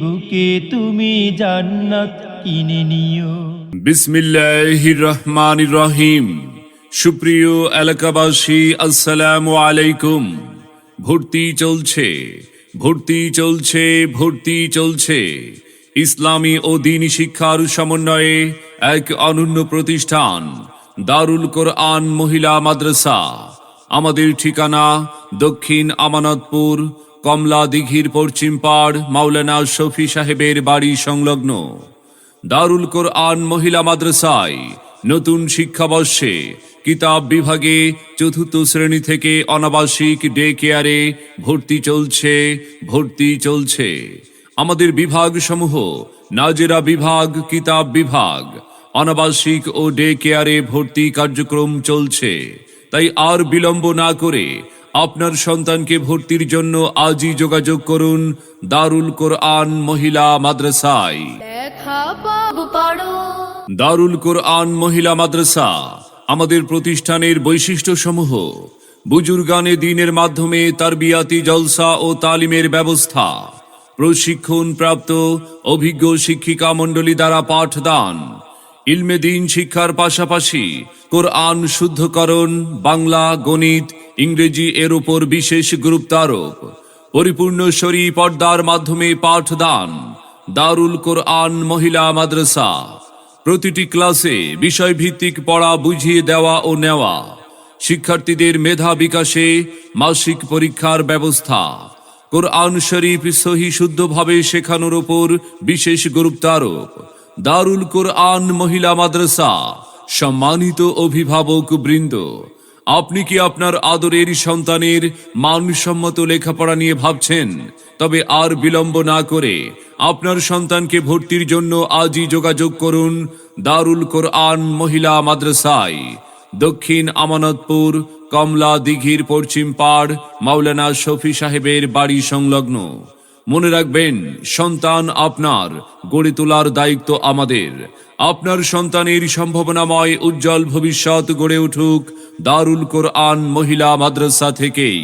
বুকে রহিম সুপ্রিয় আসসালামু আলাইকুম। ভর্তি চলছে ভর্তি চলছে ভর্তি চলছে। ইসলামী ও শিক্ষার সমন্বয়ে এক অনন্য প্রতিষ্ঠান, দারুল কোরআন মহিলা মাদ্রাসা। আমাদের ঠিকানা দক্ষিণ আমানতপুর কমলা দিঘির পশ্চিম পাড় মাওলানা শফি সাহেবের বাড়ি সংলগ্ন। দারুল কোরআন মহিলা মাদ্রাসায় নতুন শিক্ষাবর্ষে কিতাব বিভাগে চতুর্থ শ্রেণি থেকে অনাবাসিক ডে কেয়ারে ভর্তি চলছে ভর্তি চলছে। আমাদের বিভাগ সমূহ নাজেরা বিভাগ, কিতাব বিভাগ, অনাবাসিক ও ডে কেয়ারে ভর্তি কার্যক্রম চলছে। তাই আর বিলম্ব না করে আপনার সন্তানকে ভর্তির জন্য আজই যোগাযোগ করুন দারুল কোরআন মহিলা মাদ্রাসায়। দারুল কোরআন মহিলা মাদ্রাসা, আমাদের প্রতিষ্ঠানের বৈশিষ্ট্য সমূহ বুজুর্গানে দিনের মাধ্যমে তারবিয়াতি জলসা ও তালিমের ব্যবস্থা, প্রশিক্ষণ প্রাপ্ত অভিজ্ঞ শিক্ষিকা মণ্ডলী দ্বারা পাঠদান, ইলমে দিন শিক্ষার পাশাপাশি কোরআন শুদ্ধকরণ, বাংলা, গণিত ইংরেজি এর উপর বিশেষ গুরুত্বারোপ। পরিপূর্ণ শরী পর্দার মাধ্যমে পাঠদান। দারুল কোরআন মহিলা মাদ্রাসা। প্রতিটি ক্লাসে বিষয়ভিত্তিক পড়া বুঝিয়ে দেওয়া ও নেওয়া। শিক্ষার্থীদের মেধা বিকাশে মাসিক পরীক্ষার ব্যবস্থা। কোরআন শরীফ সহি শুদ্ধভাবে শেখানোর ওপর বিশেষ গুরুত্বারোপ। দারুল কোরআন মহিলা মাদ্রাসা। সম্মানিত অভিভাবক বৃন্দ আপনি কি আপনার আদরের সন্তানের মানসম্মত লেখাপড়া নিয়ে ভাবছেন? তবে আর বিলম্ব না করে আপনার সন্তানকে ভর্তির জন্য আজই যোগাযোগ করুন দারুল কোরআন মহিলা মাদ্রাসায়। দক্ষিণ আমানতপুর, কমলা দিঘির পশ্চিম পাড়, মাওলানা শফি সাহেবের বাড়ি সংলগ্ন। মনে রাখবেন, সন্তান আপনার, গড়ে তোলার দায়িত্ব আমাদের। আপনার সন্তানের সম্ভাবনাময় উজ্জ্বল ভবিষ্যৎ গড়ে উঠুক দারুল কোরআন মহিলা মাদ্রাসা থেকেই।